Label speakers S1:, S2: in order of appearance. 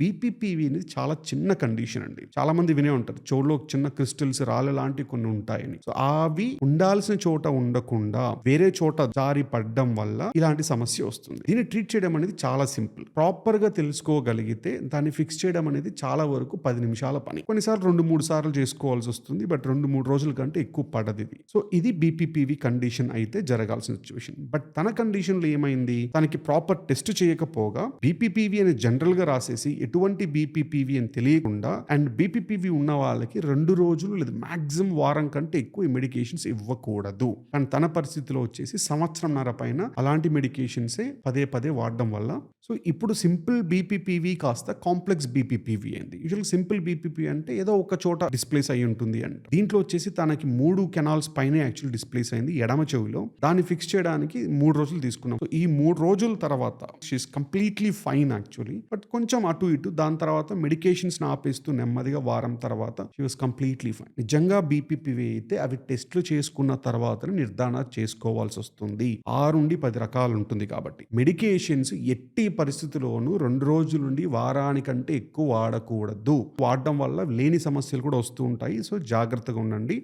S1: బీపీపీవీని అనేది చాలా చిన్న కండిషన్ అండి. చాలా మంది వినే ఉంటారు చెవులో చిన్న క్రిస్టల్స్ రాళ్ళ లాంటివి కొన్ని ఉంటాయని. సో అవి ఉండాల్సిన చోట ఉండకుండా వేరే చోట జారి పడడం వల్ల ఇలాంటి సమస్య వస్తుంది. దీన్ని ట్రీట్ చేయడం అనేది చాలా సింపుల్ ప్రాపర్గా తెలుసుకోగలిగితే దాన్ని ఫిక్స్ చేయడం అనేది చాలా వరకు పది నిమిషాల పని. కొన్నిసార్లు రెండు మూడు సార్లు చేసుకోవాల్సి వస్తుంది బట్ రెండు మూడు రోజుల కంటే ఎక్కువ పడదు ఇది. సో ఇది బీపీపీవీ కండిషన్ అయితే జరగాల్సిన సిచ్యువేషన్ బట్ తన కండిషన్లో ఏమైంది? తనకి ప్రాపర్ టెస్ట్ చేయకపోగా బీపీపీవీ అని జనరల్గా రాసేసి ఎటువంటి బీపీపీవీ అని తెలియకుండా అండ్ బీపీపీవీ ఉన్న వాళ్ళకి రెండు రోజులు లేదా మాక్సిమం వారం కంటే ఎక్కువ మెడికేషన్స్ ఇవ్వకూడదు. అండ్ తన పరిస్థితిలో వచ్చేసి సంవత్సరంన్నర పైన అలాంటి మెడికేషన్సే పదే పదే వాడడం వల్ల సో ఇప్పుడు సింపుల్ బీపీపీవీ కాస్త కాంప్లెక్స్ బీపీపీవి అయింది. యూజువల్ సింపుల్ బీపీపీ అంటే ఏదో ఒక చోట డిస్ప్లేస్ అయి ఉంటుంది అంట దీంట్లో వచ్చేసి తనకి మూడు కెనాల్స్ పైన యాక్చువల్ డిస్ప్లేస్ అయింది ఎడమ చెవిలో. దాన్ని ఫిక్స్ చేయడానికి మూడు రోజులు తీసుకున్నాం. సో ఈ మూడు రోజుల తర్వాత she's completely fine actually. But కొంచెం అటు ఇటు దాని తర్వాత మెడికేషన్స్ ఆపేస్తూ నెమ్మదిగా వారం తర్వాత షీ వాస్ కంప్లీట్లీ ఫైన్ నిజంగా బీపీపీవీ అయితే అవి టెస్ట్లు చేసుకున్న తర్వాత నిర్ధారణ చేసుకోవాల్సి వస్తుంది. ఆరు నుండి పది రకాలు ఉంటుంది కాబట్టి. మెడికేషన్స్ ఎట్టి పరిస్థితుల్లోనూ రెండు రోజుల నుండి వారానికంటే ఎక్కువ వాడకూడదు. వాడడం వల్ల లేని సమస్యలు కూడా వస్తూ ఉంటాయి. సో జాగ్రత్తగా ఉండండి.